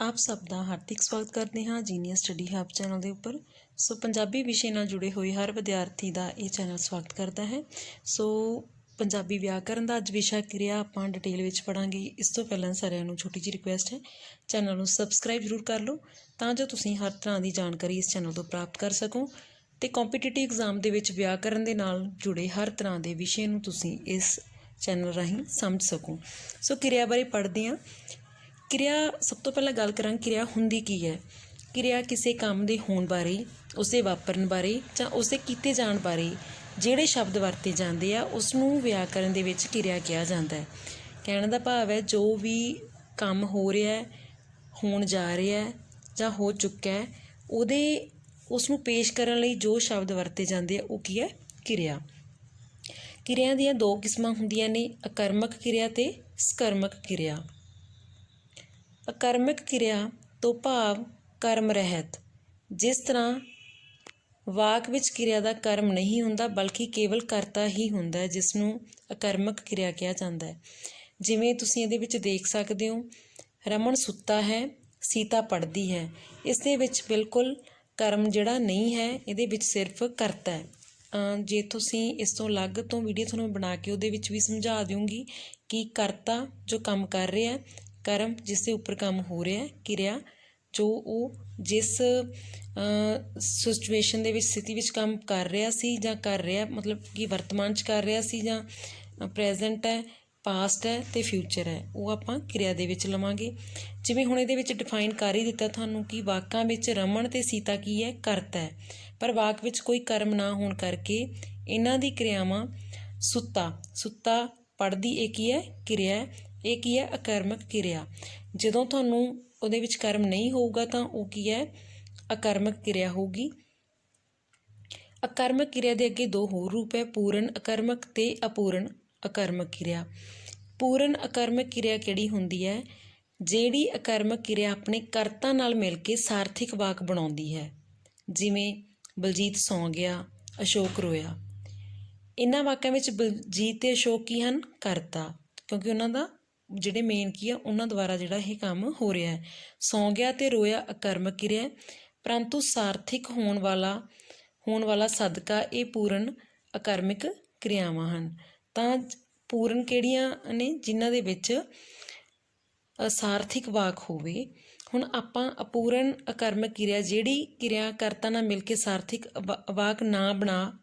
ਆਪ ਸਭ ਦਾ ਹਾਰਦਿਕ ਸਵਾਗਤ ਕਰਦੇ ਹਾਂ ਜੀਨੀਅਸ ਸਟੱਡੀ ਹੱਬ ਚੈਨਲ ਦੇ ਉੱਪਰ। ਸੋ ਪੰਜਾਬੀ ਵਿਸ਼ੇ ਨਾਲ ਜੁੜੇ ਹੋਏ ਹਰ ਵਿਦਿਆਰਥੀ ਦਾ ਇਹ ਚੈਨਲ ਸਵਾਗਤ ਕਰਦਾ ਹੈ। ਸੋ ਪੰਜਾਬੀ ਵਿਆਕਰਨ ਦਾ ਅੱਜ ਵਿਸ਼ਾ ਕਿਰਿਆ ਆਪਾਂ ਡਿਟੇਲ ਵਿੱਚ ਪੜਾਂਗੇ ਇਸ ਤੋਂ ਪਹਿਲਾਂ ਸਾਰਿਆਂ ਨੂੰ ਛੋਟੀ ਜਿਹੀ ਰਿਕੁਐਸਟ ਹੈ, ਚੈਨਲ ਨੂੰ ਸਬਸਕ੍ਰਾਈਬ ਜ਼ਰੂਰ ਕਰ ਲਓ ਤਾਂ ਜੋ ਤੁਸੀਂ ਹਰ ਤਰ੍ਹਾਂ ਦੀ ਜਾਣਕਾਰੀ ਇਸ ਚੈਨਲ ਤੋਂ ਪ੍ਰਾਪਤ ਕਰ ਸਕੋ। ਤੇ ਕੰਪੀਟੀਟਿਵ ਐਗਜ਼ਾਮ ਦੇ ਵਿੱਚ ਵਿਆਕਰਨ ਦੇ ਨਾਲ ਜੁੜੇ ਹਰ ਤਰ੍ਹਾਂ ਦੇ ਵਿਸ਼ੇ ਨੂੰ ਤੁਸੀਂ ਇਸ ਚੈਨਲ ਰਾਹੀਂ ਸਮਝ ਸਕੋ। ਸੋ ਕਿਰਿਆ ਬਾਰੇ ਪੜ੍ਹਦੇ ਹਾਂ। ਕਿਰਿਆ, ਸਭ ਤੋਂ ਪਹਿਲਾਂ ਗੱਲ ਕਰਾਂ ਕਿਰਿਆ ਹੁੰਦੀ ਕੀ ਹੈ? ਕਿਰਿਆ ਕਿਸੇ ਕੰਮ ਦੇ ਹੋਣ ਬਾਰੇ ਉਸਦੇ ਵਾਪਰਨ ਬਾਰੇ ਜਾਂ ਉਸਦੇ ਕੀਤੇ ਜਾਣ ਬਾਰੇ, ਜਿਹੜੇ ਸ਼ਬਦ ਵਰਤੇ ਜਾਂਦੇ ਆ ਉਸ ਨੂੰ ਵਿਆਕਰਨ ਦੇ ਵਿੱਚ ਕਿਰਿਆ ਕਿਹਾ ਜਾਂਦਾ ਹੈ। ਕਹਿਣ ਦਾ ਭਾਵ ਹੈ, ਜੋ ਵੀ ਕੰਮ ਹੋ ਰਿਹਾ ਹੈ, ਹੋਣ ਜਾ ਰਿਹਾ ਹੈ ਜਾਂ ਹੋ ਚੁੱਕਾ ਹੈ, ਉਹਦੇ ਉਸ ਨੂੰ ਪੇਸ਼ ਕਰਨ ਲਈ ਜੋ ਸ਼ਬਦ ਵਰਤੇ ਜਾਂਦੇ ਆ, ਉਹ ਕੀ ਹੈ? ਕਿਰਿਆ। ਕਿਰਿਆ ਦੀਆਂ ਦੋ ਕਿਸਮਾਂ ਹੁੰਦੀਆਂ ਨੇ, ਅਕਰਮਕ ਕਿਰਿਆ ਤੇ ਸਕਰਮਕ ਕਿਰਿਆ। ਅਕਰਮਕ ਕਿਰਿਆ ਤੋਂ ਭਾਵ ਕਰਮ ਰਹਿਤ। ਜਿਸ ਤਰ੍ਹਾਂ ਵਾਕ ਵਿੱਚ ਕਿਰਿਆ ਦਾ ਕਰਮ ਨਹੀਂ ਹੁੰਦਾ, ਬਲਕਿ ਕੇਵਲ ਕਰਤਾ ਹੀ ਹੁੰਦਾ ਹੈ ਜਿਸ ਨੂੰ ਅਕਰਮਕ ਕਿਰਿਆ ਕਿਹਾ ਜਾਂਦਾ ਹੈ। ਜਿਵੇਂ ਤੁਸੀਂ ਇਹਦੇ ਵਿੱਚ ਦੇਖ ਸਕਦੇ ਹੋ, ਰਮਨ ਸੁੱਤਾ ਹੈ, ਸੀਤਾ ਪੜ੍ਹਦੀ ਹੈ। ਇਸ ਦੇ ਵਿੱਚ ਬਿਲਕੁਲ ਕਰਮ ਜਿਹੜਾ ਨਹੀਂ ਹੈ, ਇਹਦੇ ਵਿੱਚ ਸਿਰਫ ਕਰਤਾ ਹੈ। ਜੇ ਤੁਸੀਂ ਇਸ ਤੋਂ ਅਲੱਗ ਤੋਂ ਵੀਡੀਓ ਤੁਹਾਨੂੰ ਬਣਾ ਕੇ ਉਹਦੇ ਵਿੱਚ ਵੀ ਸਮਝਾ ਦਿਉਂਗੀ ਕਿ ਕਰਤਾ ਜੋ ਕੰਮ ਕਰ ਰਿਹਾ ਹੈ ਕਰਮ ਜਿਸ ਦੇ ਉੱਪਰ ਕੰਮ ਹੋ ਰਿਹਾ ਹੈ, ਕਿਰਿਆ, ਜੋ ਉਹ ਜਿਸ ਸਿਚੁਏਸ਼ਨ ਦੇ ਵਿੱਚ ਸਥਿਤੀ ਵਿੱਚ ਕੰਮ ਕਰ ਰਿਹਾ ਸੀ ਜਾਂ ਕਰ ਰਿਹਾ, ਮਤਲਬ ਕਿ ਵਰਤਮਾਨ 'ਚ ਕਰ ਰਿਹਾ ਸੀ ਜਾਂ ਪ੍ਰੈਜ਼ੈਂਟ ਹੈ ਪਾਸਟ ਹੈ ਤੇ ਫਿਊਚਰ ਹੈ, ਉਹ ਆਪਾਂ ਕਿਰਿਆ ਦੇ ਵਿੱਚ ਲਵਾਂਗੇ। ਜਿਵੇਂ ਹੁਣ ਇਹਦੇ ਵਿੱਚ ਡਿਫਾਈਨ ਕਰ ਹੀ ਦਿੱਤਾ ਤੁਹਾਨੂੰ ਕਿ ਵਾਕਾਂ ਵਿੱਚ ਰਮਨ ਤੇ ਸੀਤਾ ਕੀ ਹੈ, ਕਰਤਾ ਹੈ। ਪਰ ਵਾਕ ਵਿੱਚ ਕੋਈ ਕਰਮ ਨਾ ਹੋਣ ਕਰਕੇ ਇਹਨਾਂ ਦੀ ਕਿਰਿਆਵਾਂ ਸੁੱਤਾ। ਸੁੱਤਾ ਪੜ੍ਹਦੀ ਇਹ ਕੀ ਹੈ, ਕਿਰਿਆ ਇਹ ਕੀ ਹੈ? ਅਕਰਮਕ ਕਿਰਿਆ। ਜਦੋਂ ਤੁਹਾਨੂੰ ਉਹਦੇ ਵਿੱਚ ਕਰਮ ਨਹੀਂ ਹੋਊਗਾ ਤਾਂ ਉਹ ਕੀ ਹੈ? ਅਕਰਮਕ ਕਿਰਿਆ ਹੋਊਗੀ। ਅਕਰਮਕ ਕਿਰਿਆ ਦੇ ਅੱਗੇ ਦੋ ਹੋਰ ਰੂਪ ਹੈ, ਪੂਰਨ ਅਕਰਮਕ ਤੇ ਅਪੂਰਨ ਅਕਰਮਕ ਕਿਰਿਆ। ਪੂਰਨ ਅਕਰਮਕ ਕਿਰਿਆ ਕਿਹੜੀ ਹੁੰਦੀ ਹੈ? ਜਿਹੜੀ ਅਕਰਮਕ ਕਿਰਿਆ ਆਪਣੇ ਕਰਤਾ ਨਾਲ ਮਿਲ ਕੇ ਸਾਰਥਿਕ ਵਾਕ ਬਣਾਉਂਦੀ ਹੈ। ਜਿਵੇਂ ਬਲਜੀਤ ਸੌਂ ਗਿਆ, ਅਸ਼ੋਕ ਰੋਇਆ। ਇਹਨਾਂ ਵਾਕਾਂ ਵਿੱਚ ਬਲਜੀਤ ਤੇ ਅਸ਼ੋਕ ਕੀ ਹਨ? ਕਰਤਾ। ਕਿਉਂਕਿ ਉਹਨਾਂ ਦਾ ਜਿਹੜੇ ਮੇਨ ਕੀ ਆ, ਉਹਨਾਂ ਦੁਆਰਾ ਜਿਹੜਾ ਇਹ ਕੰਮ ਹੋ ਰਿਹਾ ਹੈ। ਸੌਂ ਗਿਆ ਤੇ ਰੋਇਆ ਅਕਰਮਕ ਕਿਰਿਆ, ਪਰੰਤੂ ਸਾਰਥਿਕ ਹੋਣ ਵਾਲਾ ਹੋਣ ਵਾਲਾ ਸਦਕਾ ਇਹ ਪੂਰਨ ਅਕਰਮਿਕ ਕਿਰਿਆਵਾਂ ਹਨ। ਤਾਂ ਪੂਰਨ ਕਿਹੜੀਆਂ ਨੇ? ਜਿਨ੍ਹਾਂ ਦੇ ਵਿੱਚ ਅਸਾਰਥਿਕ ਵਾਕ ਹੋਵੇ। ਹੁਣ ਆਪਾਂ ਅਪੂਰਨ ਅਕਰਮਕ ਕਿਰਿਆ, ਜਿਹੜੀ ਕਿਰਿਆ ਕਰਤਾ ਨਾਲ ਮਿਲ ਕੇ ਸਾਰਥਿਕ ਵਾਕ ਨਾ ਬਣਾ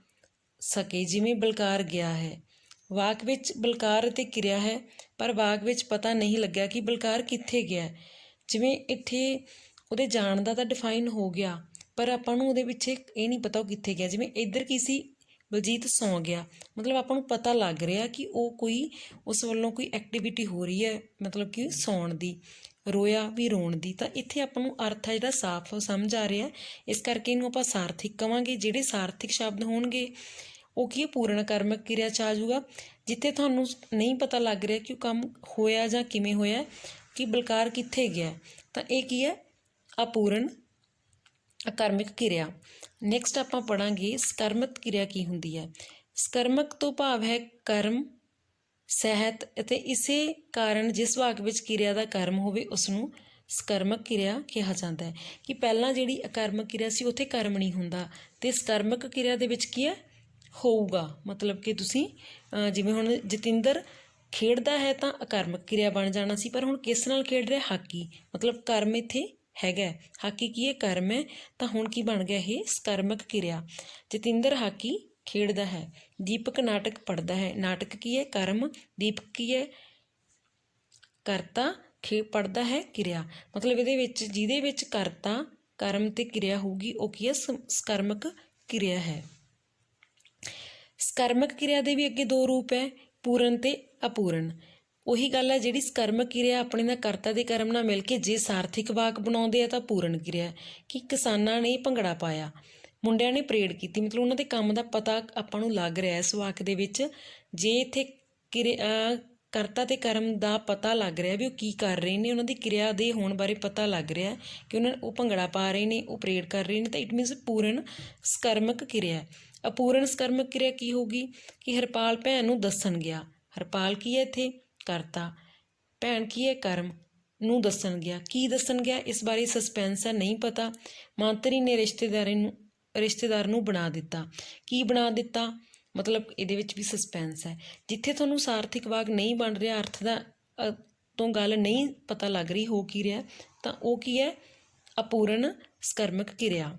ਸਕੇ, ਜਿਵੇਂ ਬਲਕਾਰ ਗਿਆ ਹੈ। ਵਾਕ ਵਿੱਚ ਬਲਕਾਰ ਅਤੇ ਕਿਰਿਆ ਹੈ, ਪਰ ਵਾਕ ਵਿੱਚ ਪਤਾ ਨਹੀਂ ਲੱਗਿਆ ਕਿ ਬਲਕਾਰ ਕਿੱਥੇ ਗਿਆ ਜਿਵੇਂ ਇੱਥੇ ਉਹਦੇ ਜਾਣ ਦਾ ਤਾਂ ਡਿਫਾਈਨ ਹੋ ਗਿਆ, ਪਰ ਆਪਾਂ ਨੂੰ ਉਹਦੇ ਪਿੱਛੇ ਇਹ ਨਹੀਂ ਪਤਾ ਉਹ ਕਿੱਥੇ ਗਿਆ। ਜਿਵੇਂ ਇੱਧਰ ਕੀ ਸੀ? ਬਲਜੀਤ ਸੌਂ ਗਿਆ। ਮਤਲਬ ਆਪਾਂ ਨੂੰ ਪਤਾ ਲੱਗ ਰਿਹਾ ਕਿ ਉਹ ਕੋਈ, ਉਸ ਵੱਲੋਂ ਕੋਈ ਐਕਟੀਵਿਟੀ ਹੋ ਰਹੀ ਹੈ, ਮਤਲਬ ਕਿ ਸੌਣ ਦੀ, ਰੋਇਆ ਵੀ ਰੋਣ ਦੀ। ਤਾਂ ਇੱਥੇ ਆਪਾਂ ਨੂੰ ਅਰਥ ਹੈ ਜਿਹੜਾ ਸਾਫ਼ ਸਮਝ ਆ ਰਿਹਾ ਇਸ ਕਰਕੇ ਇਹਨੂੰ ਆਪਾਂ ਸਾਰਥਿਕ ਕਵਾਂਗੇ। ਜਿਹੜੇ ਸਾਰਥਿਕ ਸ਼ਬਦ ਹੋਣਗੇ ਉਹ ਕੀ ਹੈ? ਪੂਰਨ ਕਰਮਕ ਕਿਰਿਆ ਚ ਆ ਜਾਊਗਾ। ਜਿੱਥੇ ਤੁਹਾਨੂੰ ਨਹੀਂ ਪਤਾ ਲੱਗ ਰਿਹਾ ਕਿ ਉਹ ਕੰਮ ਹੋਇਆ ਜਾਂ ਕਿਵੇਂ ਹੋਇਆ, ਕਿ ਬਲਕਾਰ ਕਿੱਥੇ ਗਿਆ, ਤਾਂ ਇਹ ਕੀ ਹੈ? ਅਪੂਰਨ ਅਕਰਮਕ ਕਿਰਿਆ। ਨੈਕਸਟ ਆਪਾਂ ਪੜਾਂਗੇ, ਸਕਰਮਕ ਕਿਰਿਆ ਕੀ ਹੁੰਦੀ ਹੈ? ਸਕਰਮਕ ਤੋਂ ਭਾਵ ਹੈ ਕਰਮ, ਸਹਿਤ ਅਤੇ ਇਸੇ ਕਾਰਨ ਜਿਸ ਵਾਕ ਵਿੱਚ ਕਿਰਿਆ ਦਾ ਕਰਮ ਹੋਵੇ ਉਸ ਨੂੰ ਸਕਰਮਕ ਕਿਰਿਆ ਕਿਹਾ ਜਾਂਦਾ ਹੈ। ਕਿ ਪਹਿਲਾਂ ਜਿਹੜੀ ਅਕਰਮਕ ਕਿਰਿਆ ਸੀ, ਉੱਥੇ ਕਰਮ ਨਹੀਂ ਹੁੰਦਾ। ਤੇ ਸਕਰਮਕ ਕਿਰਿਆ ਦੇ ਵਿੱਚ ਕੀ ਹੈ? ਹੋਊਗਾ। ਮਤਲਬ ਕਿ ਤੁਸੀਂ ਜਿਵੇਂ ਹੁਣ ਜਤਿੰਦਰ ਖੇਡਦਾ ਹੈ ਤਾਂ ਅਕਰਮਕ ਕਿਰਿਆ ਬਣ ਜਾਣਾ ਸੀ, ਪਰ ਹੁਣ ਕਿਸ ਨਾਲ ਖੇਡ ਰਿਹਾ? ਹਾਕੀ। ਮਤਲਬ ਕਰਮ ਇੱਥੇ ਹੈਗਾ ਹਾਕੀ ਕੀ ਹੈ? ਕਰਮ ਹੈ। ਤਾਂ ਹੁਣ ਕੀ ਬਣ ਗਿਆ ਇਹ? ਸਕਰਮਕ ਕਿਰਿਆ। ਜਤਿੰਦਰ ਹਾਕੀ ਖੇਡਦਾ ਹੈ। ਦੀਪਕ ਨਾਟਕ ਪੜ੍ਹਦਾ ਹੈ। ਨਾਟਕ ਕੀ ਹੈ? ਕਰਮ। ਦੀਪਕ ਕੀ ਹੈ? ਕਰਤਾ ਖੇ ਪੜਦਾ ਹੈ ਕਿਰਿਆ। ਮਤਲਬ ਇਹਦੇ ਵਿੱਚ, ਜਿਹਦੇ ਵਿੱਚ ਕਰਤਾ, ਕਰਮ ਤੇ ਕਿਰਿਆ ਹੋਊਗੀ, ਉਹ ਕੀ ਹੈ? ਸਮ- ਸਕਰਮਕ ਕਿਰਿਆ ਹੈ। ਸਕਰਮਕ ਕਿਰਿਆ ਦੇ ਵੀ ਅੱਗੇ ਦੋ ਰੂਪ ਹੈ, ਪੂਰਨ ਤੇ ਅਪੂਰਨ। ਉਹੀ ਗੱਲ ਹੈ ਜਿਹੜੀ ਸਕਰਮਕ ਕਿਰਿਆ ਆਪਣੇ ਨਾਲ ਕਰਤਾ ਦੇ ਕਰਮ ਨਾਲ ਮਿਲ ਕੇ ਜੇ ਸਾਰਥਿਕ ਵਾਕ ਬਣਾਉਂਦੇ ਆ ਤਾਂ ਪੂਰਨ ਕਿਰਿਆ ਕਿ ਕਿਸਾਨਾਂ ਨੇ ਭੰਗੜਾ ਪਾਇਆ। ਮੁੰਡਿਆਂ ਨੇ ਪਰੇਡ ਕੀਤੀ, ਮਤਲਬ ਉਹਨਾਂ ਦੇ ਕੰਮ ਦਾ ਪਤਾ ਆਪਾਂ ਨੂੰ ਲੱਗ ਰਿਹਾ ਇਸ ਵਾਕ ਦੇ ਵਿੱਚ। ਜੇ ਇੱਥੇ ਕਿਰਿਆ ਕਰਤਾ ਤੇ ਕਰਮ ਦਾ ਪਤਾ ਲੱਗ ਰਿਹਾ ਵੀ ਉਹ ਕੀ ਕਰ ਰਹੇ ਨੇ, ਉਹਨਾਂ ਦੀ ਕਿਰਿਆ ਦੇ ਹੋਣ ਬਾਰੇ ਪਤਾ ਲੱਗ ਰਿਹਾ ਕਿ ਉਹਨਾਂ ਉਹ ਭੰਗੜਾ ਪਾ ਰਹੇ ਨੇ, ਉਹ ਪਰੇਡ ਕਰ ਰਹੇ ਨੇ, ਤਾਂ ਇਟ ਮੀਨਸ ਪੂਰਨ ਸਕਰਮਕ ਕਿਰਿਆ ਅਪੂਰਨ ਸਕਰਮਕ ਕਿਰਿਆ ਕੀ ਹੋਗੀ ਕਿ ਹਰਪਾਲ ਭੈਣ ਨੂੰ ਦੱਸਣ ਗਿਆ। ਹਰਪਾਲ ਕੀ ਹੈ ਇੱਥੇ? ਕਰਤਾ। ਭੈਣ ਕੀ ਹੈ? ਕਰਮ ਨੂੰ ਦੱਸਣ ਗਿਆ। ਕੀ ਦੱਸਣ ਗਿਆ? ਇਸ ਬਾਰੇ ਸਸਪੈਂਸ ਹੈ, ਨਹੀਂ ਪਤਾ। ਮੰਤਰੀ ਨੇ ਰਿਸ਼ਤੇਦਾਰੀ ਨੂੰ, ਰਿਸ਼ਤੇਦਾਰ ਨੂੰ ਬਣਾ ਦਿੱਤਾ। ਕੀ ਬਣਾ ਦਿੱਤਾ? ਮਤਲਬ ਇਹਦੇ ਵਿੱਚ ਵੀ ਸਸਪੈਂਸ ਹੈ। ਜਿੱਥੇ ਤੁਹਾਨੂੰ ਸਾਰਥਿਕ ਵਾਕ ਨਹੀਂ ਬਣ ਰਿਹਾ, ਅਰਥ ਦਾ ਤੋਂ ਗੱਲ ਨਹੀਂ ਪਤਾ ਲੱਗ ਰਹੀ, ਹੋ ਕੀ ਰਿਹਾ, ਤਾਂ ਉਹ ਕੀ ਹੈ? ਅਪੂਰਨ ਸਕਰਮਕ ਕਿਰਿਆ।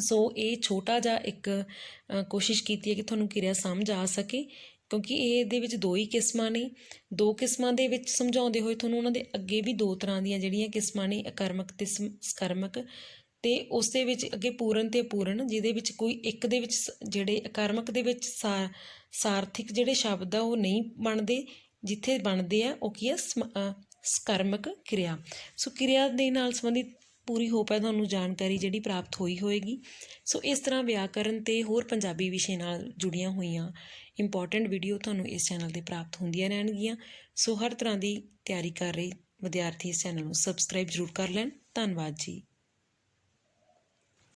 ਸੋ ਇਹ ਛੋਟਾ ਜਿਹਾ ਇੱਕ ਕੋਸ਼ਿਸ਼ ਕੀਤੀ ਹੈ ਕਿ ਤੁਹਾਨੂੰ ਕਿਰਿਆ ਸਮਝ ਆ ਸਕੇ, ਕਿਉਂਕਿ ਇਹ ਇਹਦੇ ਵਿੱਚ ਦੋ ਹੀ ਕਿਸਮਾਂ ਨੇ। ਦੋ ਕਿਸਮਾਂ ਦੇ ਵਿੱਚ ਸਮਝਾਉਂਦੇ ਹੋਏ ਤੁਹਾਨੂੰ ਉਹਨਾਂ ਦੇ ਅੱਗੇ ਵੀ ਦੋ ਤਰ੍ਹਾਂ ਦੀਆਂ ਜਿਹੜੀਆਂ ਕਿਸਮਾਂ ਨੇ, ਅਕਰਮਕ ਤੇ ਸਮ- ਸਕਰਮਕ ਤੇ ਉਸ ਦੇ ਵਿੱਚ ਅੱਗੇ ਪੂਰਨ ਤੇ ਪੂਰਨ, ਜਿਹਦੇ ਵਿੱਚ ਕੋਈ ਇੱਕ ਦੇ ਵਿੱਚ ਸ- ਜਿਹੜੇ ਅਕਰਮਕ ਦੇ ਵਿੱਚ ਸਾ- ਸਾਰਥਿਕ ਜਿਹੜੇ ਸ਼ਬਦ ਆ, ਉਹ ਨਹੀਂ ਬਣਦੇ। ਜਿੱਥੇ ਬਣਦੇ ਆ, ਉਹ ਕੀ ਆ? ਸਮ- ਸਕਰਮਕ ਕਿਰਿਆ। ਸੋ ਕਿਰਿਆ ਦੇ ਨਾਲ ਸੰਬੰਧਿਤ ਪੂਰੀ ਹੋਪ ਹੈ, ਤੁਹਾਨੂੰ ਜਾਣਕਾਰੀ ਜਿਹੜੀ ਪ੍ਰਾਪਤ ਹੋਈ ਹੋਏਗੀ। ਸੋ ਇਸ ਤਰ੍ਹਾਂ ਵਿਆਕਰਨ ਤੇ ਹੋਰ ਪੰਜਾਬੀ ਵਿਸ਼ੇ ਨਾਲ ਜੁੜੀਆਂ ਹੋਈਆਂ ਇੰਪੋਰਟੈਂਟ ਵੀਡੀਓ ਤੁਹਾਨੂੰ ਇਸ ਚੈਨਲ ਤੇ ਪ੍ਰਾਪਤ ਹੁੰਦੀਆਂ ਰਹਿਣਗੀਆਂ। ਸੋ ਹਰ ਤਰ੍ਹਾਂ ਦੀ ਤਿਆਰੀ ਕਰ ਰਹੇ ਵਿਦਿਆਰਥੀ ਇਸ ਚੈਨਲ ਨੂੰ ਸਬਸਕ੍ਰਾਈਬ ਜ਼ਰੂਰ ਕਰ ਲੈਣ। ਧੰਨਵਾਦ ਜੀ।